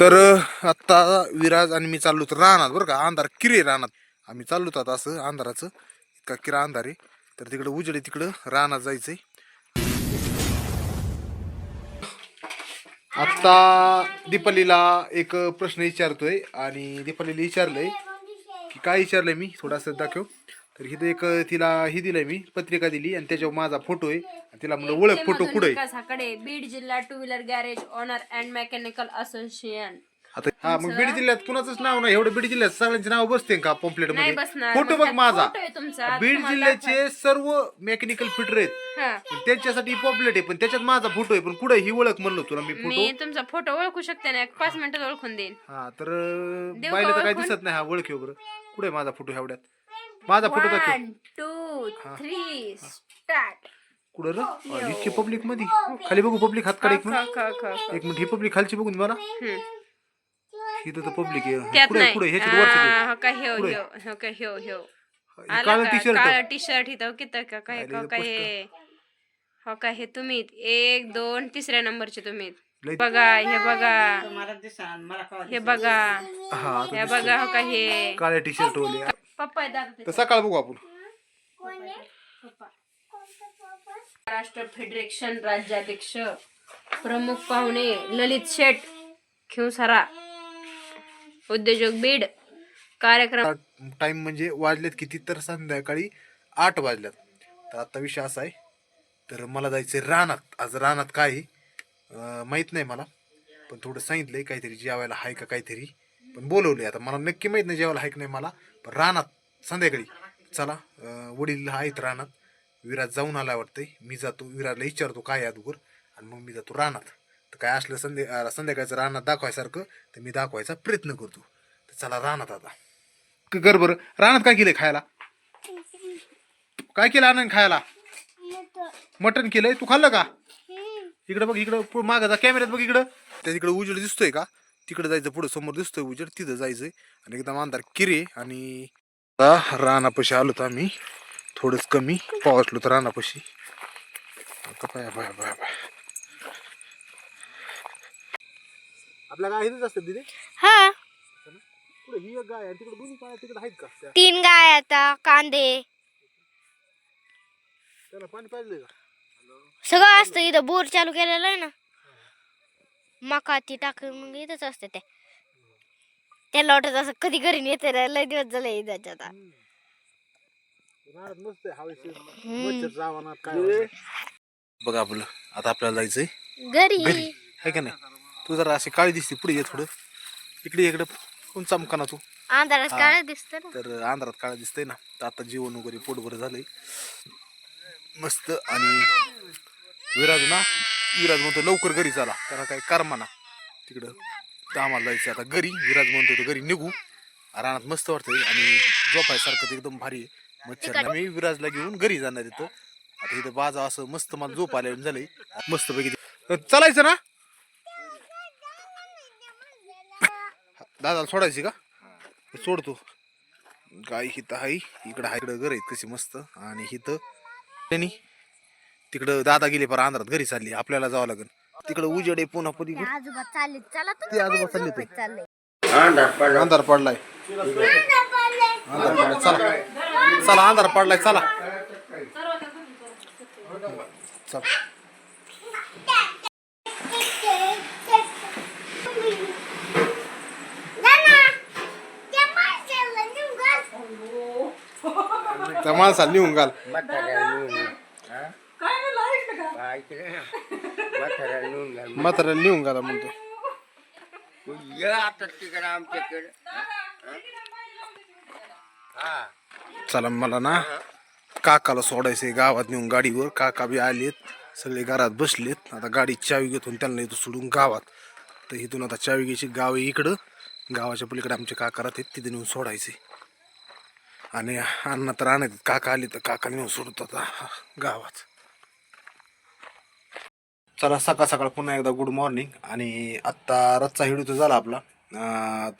तर आत्ता विराज आणि मी चाललो तर राहणार बरं का अंधार किरे रानात. आम्ही चाललो आता असं अंधाराचं इतका किरा अंधार आहे. तर तिकडं उजेड आहे तिकडं राहणार जायचंय. आत्ता दीपालीला एक प्रश्न विचारतोय आणि दीपालीला विचारलंय की काय विचारलंय मी? थोडासा दाखव. तर इथं एक तिला ही दिलंय मी पत्रिका दिली आणि त्याच्यावर माझा फोटो आहे. आणि तिला म्हणलं ओळख फोटो कुठे बीड जिल्हा two wheeler garage owner and mechanical association आता हा मग बीड जिल्ह्यात कुणाचंच नाव नाही. एवढं बीड जिल्ह्यात सगळ्यांची नाव बसते का पॉम्प्लेट नाही मध्ये बसणार फोटो बघ माझा. फोटो आहे तुमचा. बीड तुम्हाला जिल्ह्याचे सर्व मेकॅनिकल फिटर आहेत. हा. पण त्यांच्यासाठी पॉम्प्लेट आहे. पण त्याच्यात माझा फोटो आहे. पण कुठे ही ओळख म्हणलो तुला मी फोटो तुमचा फोटो ओळखू शकते ना. एक पाच मिनिटात ओळखून देईन. हा तर अं, देऊ तर काय ओळखून? दिसत नाही. हा ओळखी वगैरे कुठे माझा फोटो एवढ्यात? माझा फ़ोटो दाखव वन टू थ्री स्टार्ट कुठं रे? इतकी पब्लिक मध्ये? खाली बघू पब्लिक हात काढ एक मिनिट. एक मिनिट ही पब्लिक खालची बघून मला इथं तर पब्लिक आहे. त्यात कुठे नाही. कुठे? ह्याच्यात वरती हा, हो का ह्यो पुढे. ह्यो हो का ह्यो ह्यो. हे काळं टी शर्ट काळं टी शर्ट इथं किती का काय अरे, का हे काय हे? हो का हे तुम्ही एक दोन तिसऱ्या नंबरचे तुम्ही. बघा हे बघा. हे बघा. हा हे बघा हो का हे. काळ्या टी शर्ट वाले. पप्पा आहे दादा तर सकाळ बघू आपण. महाराष्ट्र फेडरेशन राज्याध्यक्ष प्रमुख पाहुणे ललित शेठ खिवसारा उद्योजक बीड कार्यक्रम टाइम म्हणजे वाजलेत किती तर संध्याकाळी आठ वाजल्यात. तर आता विषय असा आहे तर मला जायचंय रानात. आज रानात काय आहे, अं, माहीत नाही मला पण थोडं सांगितलंय काहीतरी जेवायला हाय का काहीतरी? पण बोलवले आता. मला नक्की माहीत नाही जेवायला हाय का नाही मला. पण रानात संध्याकाळी. चला वडील आहेत रानात. विराज जाऊन आला वाटतंय. मी जातो विराजला विचारतो काय अगोदर. आणि मग मी जातो रानात. तर काय असलं संध्या संध्याकाळचं रानात दाखवायसारखं तर मी दाखवायचा प्रयत्न करतो. तर चला रानात आता. क- कर बरं. रानात काय केलंय खायला? काय केलं आनंद खायला? मटण केलंय? तू खाल्लं का? इकडं बघ इकडं माग जा. कॅमेऱ्यात बघ इकडं. त्या तिकडं उजेड दिसतोय का? तिकडं जायचं पुढं समोर दिसतोय उजेड तिथं जायचंय. आणि एकदम अंधार किरे आणि आता रानापाशी आलो तर आम्ही. थोडंच कमी पावसलो तर रानापाशी. आता पाया पाया पाया पाया. आपल्या गाय इथंच असतात तिथे हा. पुढे ही एक गाय आहे तिकडे दोन्ही गाय तिकडे आहेत का? त्या तीन गाय आता कांदे. त्याला पाणी पाहिजे का? सगळं असतं इथं बोर चालू केलेलं आहे ना. मका ती टाकून मग इथंच असतं ते. त्याला वाटत असं कधी घरी नेते रे लय दिवस झाले इथं आता रानात मस्त आहे हवेशीर मच्छर जावानात काय बघा आपलं आता आपल्याला जायचंय. घरी. घरी आहे का नाही? तू जरा अशी काळी दिसते पुढे ये थोडं. इकडे इकडं कोण चमका ना तू? अंधारात हा. काय दिसत ना. तर अंधारात काळा दिसतंय ना. तर आता जेवण वगैरे पोटभर झालंय. मस्त आणि विराज ना विराज म्हणतो लवकर घरी चला. त्याला काय करमाना तिकडं कामाला आम्हाला जायचं आता घरी. विराज म्हणतो तर घरी निघू. रानात मस्त वाटतंय. आणि झोपायसारखं ते एकदम भारी आहे. मच्छर मी विराजला घेऊन घरी जाणार येतो आता इथं बाजा असं मस्त मला झोप आल्या झालंय. मस्त पैकी चालायचं ना? दादाला सोडायची का? सोडतो. गाय हिथं आहे. इकडं आहे. इकडं घर आहेत कशी मस्त. आणि हिथं त्यांनी तिकडं दादा गेले पर अंधारात घरी चालली आपल्याला जावं लागेल. तिकडं उजेड आहे पुन्हा पुढे आजोबा चालले चला ते आजोबा चालले ते. चालले. अंधार पडलाय. अंधार पडलाय. चला. चला अंधार पडलाय चला. चला. त्या माणसाला लिहून घाल. म्हाताऱ्याला लिहून घाला म्हणतो. चला मला ना काकाला सोडायचंय गावात नेऊन गाडीवर. काका बी आलेत सगळे घरात बसलेत. आता गाडी चावी घेतो आणि त्यांना इथं सोडून गावात. तर इथून आता चावी घ्यायची गाव आहे इकडं. गावाच्या पलीकडे आमचे काका राहतात तिथे नेऊन सोडायचे आणि अण्णा तर आणत काका आले तर काका नेऊन सोडतो आता गावात. चला सकाळ सकाळ पुन्हा एकदा गुड मॉर्निंग आणि आत्ता रथचा हिडू तर झाला आपला.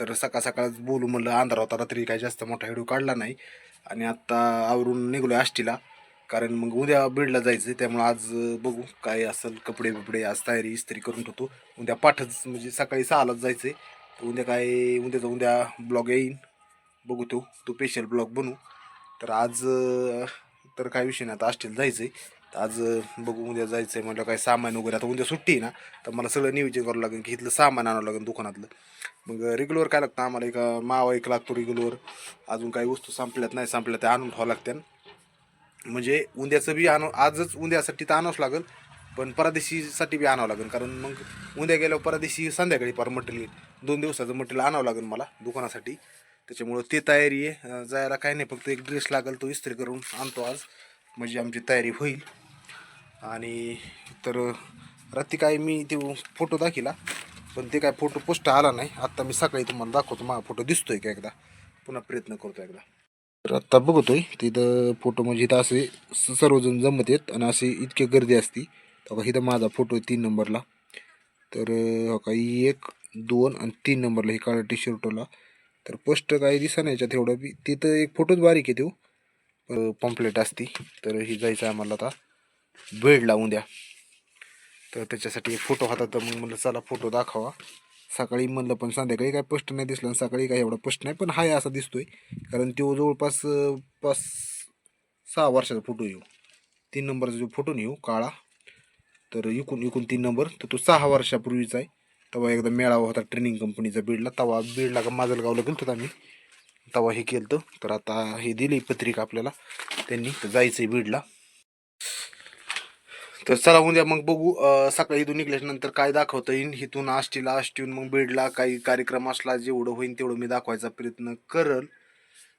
तर सकाळ सकाळच बोलू म्हणलं अंधार होता रात्री काही जास्त मोठा हिडू काढला नाही. आणि आत्ता आवरून निघलो आष्टीला. कारण मग उद्या बीडला जायचं त्यामुळं आज बघू काय असेल कपडे बिपडे आज तयारी इस्त्री करून ठेवतो. उद्या पाठच म्हणजे सकाळी सहालाच जायचं तर उद्या काय उद्याचा उद्या ब्लॉग येईन. बघू तो तो स्पेशल ब्लॉग बनवू तर आज तर काय विषय नाही आता आष्टीला जायचं आहे आज बघू उद्या जायचं आहे म्हटलं काय सामान वगैरे. आता उद्या सुट्टी आहे ना तर मला सगळं नियोजन करावं लागेल की इथलं सामान आणावं लागेल दुकानातलं. मग रेग्युलर काय लागतं आम्हाला? एक मावा एक लागतो रेग्युलर अजून काही वस्तू संपल्यात नाही संपल्या त्या आणून ठेवावं लागत्या म्हणजे उद्याचं बी आणू आजच उद्यासाठी तर आणावंच लागेल पण परदेशीसाठी बी आणावं लागेल. कारण मग उद्या गेल्यावर परदेशी संध्याकाळी पर मटेरियल दोन दिवसाचं मटेरियल आणावं लागेल मला दुकानासाठी. त्याच्यामुळं ते तयारी आहे. जायला काही नाही फक्त एक ड्रेस लागेल तो इस्त्री करून आणतो आज. म्हणजे आमची तयारी होईल. आणि तर रात्री काय मी ते फोटो दाखिला पण ते काय फोटो पोस्ट आला नाही. आत्ता मी सकाळी तुम्हाला दाखवतो माझा फोटो दिसतोय का एकदा? पुन्हा प्रयत्न करतो एकदा. तर आत्ता बघतोय तिथं फोटो म्हणजे इथं असे स- सर्वजण जमत आहेत आणि असे इतके गर्दी असती. तर इथं माझा फोटो आहे तीन नंबरला. तर अं, का एक दोन आणि तीन नंबरला हे काळा टी शर्टला तर पोस्ट काही दिसा नाही याच्यात एवढं बी. तिथं एक फोटोच बारीक आहे तो. पॉम्पलेट असती. तर ही जायचं आहे आम्हाला आता. बेड लावून द्या. तर त्याच्यासाठी एक फोटो हातात तर मग म्हणलं चला फोटो दाखवा. सकाळी म्हणलं पण संध्याकाळी काय प्रश्न नाही दिसलं आणि सकाळी काय एवढा प्रश्न नाही पण हाय असा दिसतोय. कारण तो जवळपास पाच सहा वर्षाचा फोटो येऊ तीन नंबरचा जो फोटो येऊ हो, काळा. तर इकून इकून तीन नंबर. तर तो सहा वर्षापूर्वीचा आहे. तेव्हा एकदा मेळावा होता ट्रेनिंग कंपनीचा बीडला. तेव्हा बीडला का माजलगावला गेलो होतो आम्ही. तेव्हा हे केलं तर आता हे दिली पत्रिका आपल्याला. त्यांनी तर जायचं आहे बीडला. तर चला उद्या मग बघू सकाळी इथून निघल्यानंतर काय दाखवता येईल इथून आष्टीला आष्टीहून मग बीडला काही कार्यक्रम असला जेवढं होईल तेवढं मी दाखवायचा प्रयत्न करल.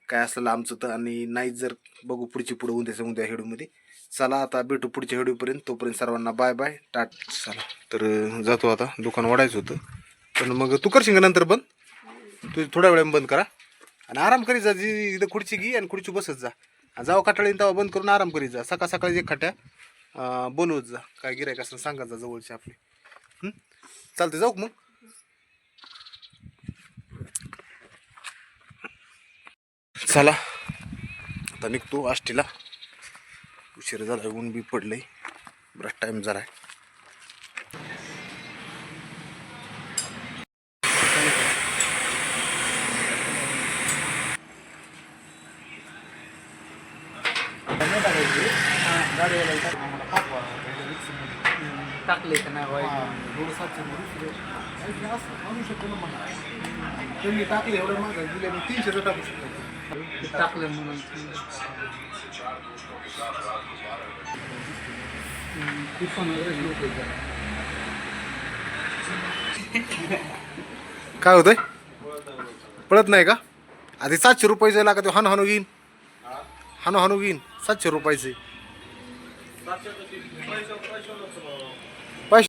काय असेल आमचं तर आणि नाही जर बघू पुढची पुढं उद्याच्या उद्या हेडूमध्ये चला आता भेटू पुढच्या हेडूपर्यंत तोपर्यंत सर्वांना बाय बाय टाट चला. तर जातो आता. दुकान वाढायचं होतं. पण मग तू करशील का नंतर बंद? तू थोड्या वेळाने बंद करा. आणि आराम करीत जा. जी इथं खुर्ची घे आणि खुर्ची बसत जा. आणि जाऊ काटाळीन तेव्हा बंद करून आराम करीत जा. सकाळ सकाळी एक खाट्या बोलवत जा. काय गिरायक असं सांगा जा जवळचे आपले. चालते जाऊ मग? चला. आता निघतो आष्टीला. उशीर झाला ऊन बी पडलंय. बराच टाईम झाला आहे टाकले का नाही वाईट? त्यांनी टाकले एवढं दिले तीनशेचं टाकू शकतो. टाकले म्हणून. काय होतंय? पळत नाही का? आधी सातशे रुपयाचं लागत हानो हानो घेईन. हानो हानो घेईन सातशे रुपयाचे.